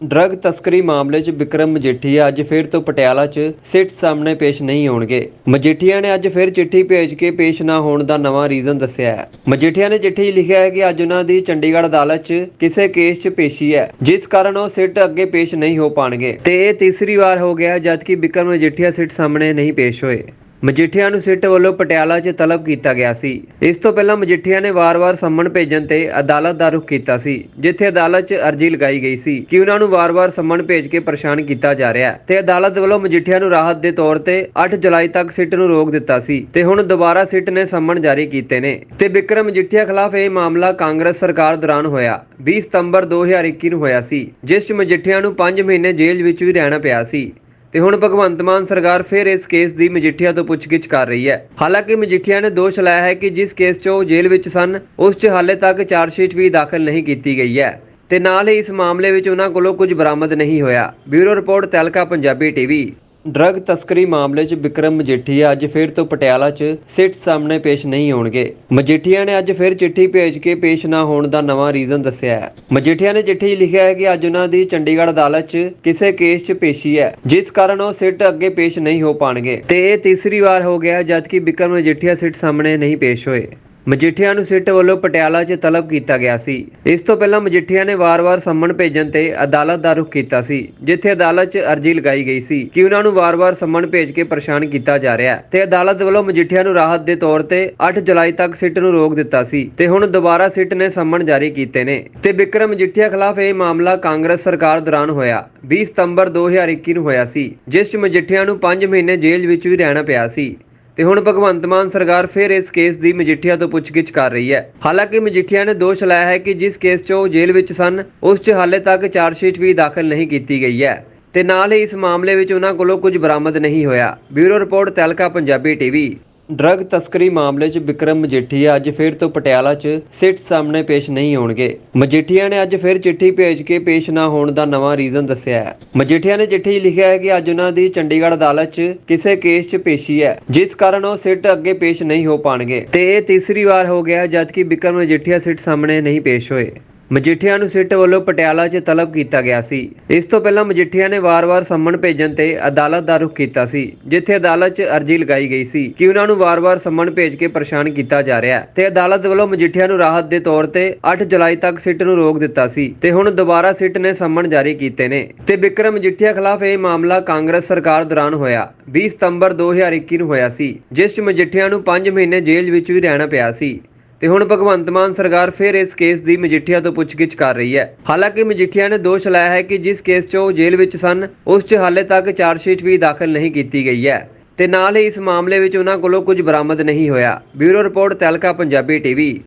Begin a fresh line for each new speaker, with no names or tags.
Drug ਤਸਕਰੀ ਮਾਮਲੇ 'ਚ ਵਿਕਰਮ ਮਜੀਠੀਆ ਅੱਜ ਫਿਰ ਤੋਂ ਪਟਿਆਲਾ 'ਚ ਸਿੱਟ ਸਾਹਮਣੇ ਪੇਸ਼ ਨਹੀਂ ਹੋਣਗੇ। ਮਜੀਠੀਆ ਨੇ ਅੱਜ ਫਿਰ ਚਿੱਠੀ ਭੇਜ ਕੇ ਪੇਸ਼ ਨਾ ਹੋਣ ਦਾ ਨਵਾਂ ਰੀਜ਼ਨ ਦੱਸਿਆ ਹੈ। ਮਜੀਠੀਆ ਨੇ ਚਿੱਠੀ ਲਿਖਿਆ ਹੈ ਕਿ ਅੱਜ ਉਹਨਾਂ ਦੀ ਚੰਡੀਗੜ੍ਹ ਅਦਾਲਤ 'ਚ ਕਿਸੇ ਕੇਸ 'ਚ ਪੇਸ਼ੀ ਹੈ, ਜਿਸ ਕਾਰਨ ਉਹ ਸਿੱਟ ਅੱਗੇ ਪੇਸ਼ ਨਹੀਂ ਹੋ ਪਾਣਗੇ। ਤੇ ਇਹ ਤੀਸਰੀ ਵਾਰ ਹੋ ਗਿਆ ਜਦਕਿ ਵਿਕਰਮ ਮਜੀਠੀਆ ਸਿੱਟ ਸਾਹਮਣੇ ਨਹੀਂ ਪੇਸ਼ ਹੋਏ। ਮਜੀਠੀਆ ਨੂੰ ਸਿੱਟ ਵੱਲੋਂ ਪਟਿਆਲਾ 'ਚ ਤਲਬ ਕੀਤਾ ਗਿਆ ਸੀ। ਇਸ ਤੋਂ ਪਹਿਲਾਂ ਮਜੀਠੀਆ ਨੇ ਵਾਰ-ਵਾਰ ਸੰਮਣ ਭੇਜਣ ਤੇ ਅਦਾਲਤ ਦਾ ਰੁਖ ਕੀਤਾ ਸੀ, ਜਿੱਥੇ ਅਦਾਲਤ 'ਚ ਅਰਜ਼ੀ ਲਗਾਈ ਗਈ ਸੀ ਕਿ ਉਹਨਾਂ ਨੂੰ ਵਾਰ-ਵਾਰ ਸੰਮਣ ਭੇਜ ਕੇ ਪਰੇਸ਼ਾਨ ਕੀਤਾ ਜਾ ਰਿਹਾ ਹੈ। ਤੇ ਅਦਾਲਤ ਵੱਲੋਂ ਮਜੀਠੀਆ ਨੂੰ ਰਾਹਤ ਦੇ ਤੌਰ ਤੇ 8 ਜੁਲਾਈ ਤੱਕ ਸਿੱਟ ਨੂੰ ਰੋਕ ਦਿੱਤਾ ਸੀ ਤੇ ਹੁਣ ਦੁਬਾਰਾ ਸਿੱਟ ਨੇ ਸੰਮਣ ਜਾਰੀ ਕੀਤੇ ਨੇ। ਤੇ ਵਿਕਰਮ ਮਜੀਠੀਆ ਖਿਲਾਫ ਇਹ ਮਾਮਲਾ ਕਾਂਗਰਸ ਸਰਕਾਰ ਦੌਰਾਨ ਹੋਇਆ। 20 ਸਤੰਬਰ 2021 ਨੂੰ ਹੋਇਆ ਸੀ, ਜਿਸ 'ਚ ਮਜੀਠੀਆ ਨੂੰ 5 ਮਹੀਨੇ ਜੇਲ੍ਹ ਵਿੱਚ ਵੀ ਰਹਿਣਾ ਪਿਆ ਸੀ। ਤੇ ਹੁਣ ਭਗਵੰਤ ਮਾਨ ਸਰਕਾਰ ਫਿਰ ਇਸ ਕੇਸ ਦੀ ਮਜੀਠੀਆ ਤੋਂ ਪੁੱਛਗਿੱਛ ਕਰ ਰਹੀ ਹੈ। ਹਾਲਾਂਕਿ ਮਜੀਠੀਆ ਨੇ ਦੋਸ਼ ਲਾਇਆ ਹੈ ਕਿ ਜਿਸ ਕੇਸ 'ਚ ਉਹ ਜੇਲ੍ਹ ਵਿੱਚ ਸਨ, ਉਸ 'ਚ ਹਾਲੇ ਤੱਕ ਚਾਰਜਸ਼ੀਟ ਵੀ ਦਾਖਲ ਨਹੀਂ ਕੀਤੀ ਗਈ ਹੈ। ਤੇ ਨਾਲ ਹੀ ਇਸ ਮਾਮਲੇ ਵਿੱਚ ਉਹਨਾਂ ਕੋਲੋਂ ਕੁਝ ਬਰਾਮਦ ਨਹੀਂ ਹੋਇਆ। Bureau report Tehelka Punjabi TV. Drug ਤਸਕਰੀ ਮਾਮਲੇ 'ਚ ਵਿਕਰਮ ਮਜੀਠੀਆ ਅੱਜ ਫਿਰ ਤੋਂ ਪਟਿਆਲਾ 'ਚ ਸਿੱਟ ਸਾਹਮਣੇ ਪੇਸ਼ ਨਹੀਂ ਹੋਣਗੇ। ਮਜੀਠੀਆ ਨੇ ਅੱਜ ਫਿਰ ਚਿੱਠੀ ਭੇਜ ਕੇ ਪੇਸ਼ ਨਾ ਹੋਣ ਦਾ ਨਵਾਂ ਰੀਜ਼ਨ ਦੱਸਿਆ ਹੈ। ਮਜੀਠੀਆ ਨੇ ਚਿੱਠੀ 'ਚ ਲਿਖਿਆ ਹੈ ਕਿ ਅੱਜ ਉਹਨਾਂ ਦੀ ਚੰਡੀਗੜ੍ਹ ਅਦਾਲਤ 'ਚ ਕਿਸੇ ਕੇਸ 'ਚ ਪੇਸ਼ੀ ਹੈ, ਜਿਸ ਕਾਰਨ ਉਹ ਸਿੱਟ ਅੱਗੇ ਪੇਸ਼ ਨਹੀਂ ਹੋ ਪਾਣਗੇ। ਤੇ ਇਹ ਤੀਸਰੀ ਵਾਰ ਹੋ ਗਿਆ, ਜਦਕਿ ਵਿਕਰਮ ਮਜੀਠੀਆ ਸਿੱਟ ਸਾਹਮਣੇ ਨਹੀਂ ਪੇਸ਼ ਹੋਏ। ਮਜੀਠੀਆ ਨੂੰ ਸਿੱਟ ਵੱਲੋਂ ਪਟਿਆਲਾ 'ਚ ਤਲਬ ਕੀਤਾ ਗਿਆ ਸੀ। ਇਸ ਤੋਂ ਪਹਿਲਾਂ ਮਜੀਠੀਆ ਨੇ ਵਾਰ-ਵਾਰ ਸੰਮਣ ਭੇਜਣ ਤੇ ਅਦਾਲਤ ਦਾ ਰੁਖ ਕੀਤਾ ਸੀ, ਜਿੱਥੇ ਅਦਾਲਤ 'ਚ ਅਰਜ਼ੀ ਲਗਾਈ ਗਈ ਸੀ ਕਿ ਉਹਨਾਂ ਨੂੰ ਵਾਰ-ਵਾਰ ਸੰਮਣ ਭੇਜ ਕੇ ਪਰੇਸ਼ਾਨ ਕੀਤਾ ਜਾ ਰਿਹਾ ਹੈ। ਤੇ ਅਦਾਲਤ ਵੱਲੋਂ ਮਜੀਠੀਆ ਨੂੰ ਰਾਹਤ ਦੇ ਤੌਰ ਤੇ 8 ਜੁਲਾਈ ਤੱਕ ਸਿੱਟ ਨੂੰ ਰੋਕ ਦਿੱਤਾ ਸੀ ਤੇ ਹੁਣ ਦੁਬਾਰਾ ਸਿੱਟ ਨੇ ਸੰਮਣ ਜਾਰੀ ਕੀਤੇ ਨੇ। ਤੇ ਵਿਕਰਮ ਮਜੀਠੀਆ ਖਿਲਾਫ ਇਹ ਮਾਮਲਾ ਕਾਂਗਰਸ ਸਰਕਾਰ ਦੌਰਾਨ ਹੋਇਆ। 20 ਸਤੰਬਰ 2021 ਨੂੰ ਹੋਇਆ ਸੀ, ਜਿਸ 'ਚ ਮਜੀਠੀਆ ਨੂੰ 5 ਮਹੀਨੇ ਜੇਲ੍ਹ ਵਿੱਚ ਵੀ ਰਹਿਣਾ ਪਿਆ ਸੀ। ਤੇ ਹੁਣ ਭਗਵੰਤ ਮਾਨ ਸਰਕਾਰ ਫਿਰ ਇਸ ਕੇਸ ਦੀ ਮਜੀਠੀਆ ਤੋਂ ਪੁੱਛਗਿੱਛ ਕਰ ਰਹੀ ਹੈ। ਹਾਲਾਂਕਿ ਮਜੀਠੀਆ ਨੇ ਦੋਸ਼ ਲਾਇਆ ਹੈ ਕਿ ਜਿਸ ਕੇਸ 'ਚ ਉਹ ਜੇਲ੍ਹ ਵਿੱਚ ਸਨ, ਉਸ 'ਚ ਹਾਲੇ ਤੱਕ ਚਾਰਜਸ਼ੀਟ ਵੀ ਦਾਖਲ ਨਹੀਂ ਕੀਤੀ ਗਈ ਹੈ। ਤੇ ਨਾਲ ਹੀ ਇਸ ਮਾਮਲੇ ਵਿੱਚ ਉਹਨਾਂ ਕੋਲੋਂ ਕੁਝ ਬਰਾਮਦ ਨਹੀਂ ਹੋਇਆ। Bureau report Tehelka Punjabi TV. Drug ਤਸਕਰੀ ਮਾਮਲੇ 'ਚ ਵਿਕਰਮ ਮਜੀਠੀਆ ਅੱਜ ਫਿਰ ਤੋਂ ਪਟਿਆਲਾ 'ਚ ਸਿੱਟ ਸਾਹਮਣੇ ਪੇਸ਼ ਨਹੀਂ ਹੋਣਗੇ। ਮਜੀਠੀਆ ਨੇ ਅੱਜ ਫਿਰ ਚਿੱਠੀ ਭੇਜ ਕੇ ਪੇਸ਼ ਨਾ ਹੋਣ ਦਾ ਨਵਾਂ ਰੀਜ਼ਨ ਦੱਸਿਆ ਹੈ। ਮਜੀਠੀਆ ਨੇ ਚਿੱਠੀ ਲਿਖਿਆ ਹੈ ਕਿ ਅੱਜ ਉਹਨਾਂ ਦੀ ਚੰਡੀਗੜ੍ਹ ਅਦਾਲਤ 'ਚ ਕਿਸੇ ਕੇਸ 'ਚ ਪੇਸ਼ੀ ਹੈ, ਜਿਸ ਕਾਰਨ ਉਹ ਸਿੱਟ ਅੱਗੇ ਪੇਸ਼ ਨਹੀਂ ਹੋ ਪਾਣਗੇ। ਤੇ ਇਹ ਤੀਸਰੀ ਵਾਰ ਹੋ ਗਿਆ ਜਦਕਿ ਵਿਕਰਮ ਮਜੀਠੀਆ ਸਿੱਟ ਸਾਹਮਣੇ ਨਹੀਂ ਪੇਸ਼ ਹੋਏ। ਮਜੀਠੀਆ ਨੂੰ ਸਿੱਟ ਵੱਲੋਂ ਪਟਿਆਲਾ 'ਚ ਤਲਬ ਕੀਤਾ ਗਿਆ ਸੀ। ਇਸ ਤੋਂ ਪਹਿਲਾਂ ਮਜੀਠੀਆ ਨੇ ਵਾਰ-ਵਾਰ ਸੰਮਨ ਭੇਜਣ ਤੇ ਅਦਾਲਤ ਦਾ ਰੁਖ ਕੀਤਾ ਸੀ, ਜਿੱਥੇ ਅਦਾਲਤ 'ਚ ਅਰਜ਼ੀ ਲਗਾਈ ਗਈ ਸੀ ਕਿ ਉਹਨਾਂ ਨੂੰ ਵਾਰ-ਵਾਰ ਸੰਮਣ ਭੇਜ ਕੇ ਪਰੇਸ਼ਾਨ ਕੀਤਾ ਜਾ ਰਿਹਾ ਹੈ ਤੇ ਅਦਾਲਤ ਵੱਲੋਂ ਮਜੀਠੀਆ ਨੂੰ ਰਾਹਤ ਦੇ ਤੌਰ ਤੇ 8 ਜੁਲਾਈ ਤੱਕ ਸਿੱਟ ਨੂੰ ਰੋਕ ਦਿੱਤਾ ਸੀ ਤੇ ਹੁਣ ਦੁਬਾਰਾ ਸਿੱਟ ਨੇ ਸੰਮਣ ਜਾਰੀ ਕੀਤੇ ਨੇ। ਤੇ ਵਿਕਰਮ ਮਜੀਠੀਆ ਖਿਲਾਫ ਇਹ ਮਾਮਲਾ ਕਾਂਗਰਸ ਸਰਕਾਰ ਦੌਰਾਨ ਹੋਇਆ। 20 ਸਤੰਬਰ 2021 ਨੂੰ ਹੋਇਆ ਸੀ, ਜਿਸ 'ਚ ਮਜੀਠੀਆ ਨੂੰ 5 ਮਹੀਨੇ ਜੇਲ੍ਹ ਵਿੱਚ ਵੀ ਰਹਿਣਾ ਪਿਆ ਸੀ। ਤੇ ਹੁਣ ਭਗਵੰਤ ਮਾਨ ਸਰਕਾਰ ਫਿਰ ਇਸ ਕੇਸ ਦੀ ਮਜੀਠੀਆ ਤੋਂ ਪੁੱਛਗਿੱਛ ਕਰ ਰਹੀ ਹੈ। ਹਾਲਾਂਕਿ ਮਜੀਠੀਆ ਨੇ ਦੋਸ਼ ਲਾਇਆ ਹੈ ਕਿ ਜਿਸ ਕੇਸ 'ਚ ਉਹ ਜੇਲ੍ਹ ਵਿੱਚ ਸਨ, ਉਸ 'ਚ ਹਾਲੇ ਤੱਕ ਚਾਰਜਸ਼ੀਟ ਵੀ ਦਾਖਲ ਨਹੀਂ ਕੀਤੀ ਗਈ ਹੈ। ਤੇ ਨਾਲ ਹੀ ਇਸ ਮਾਮਲੇ ਵਿੱਚ ਉਹਨਾਂ ਕੋਲੋਂ ਕੁਝ ਬਰਾਮਦ ਨਹੀਂ ਹੋਇਆ। Bureau report Tehelka Punjabi TV.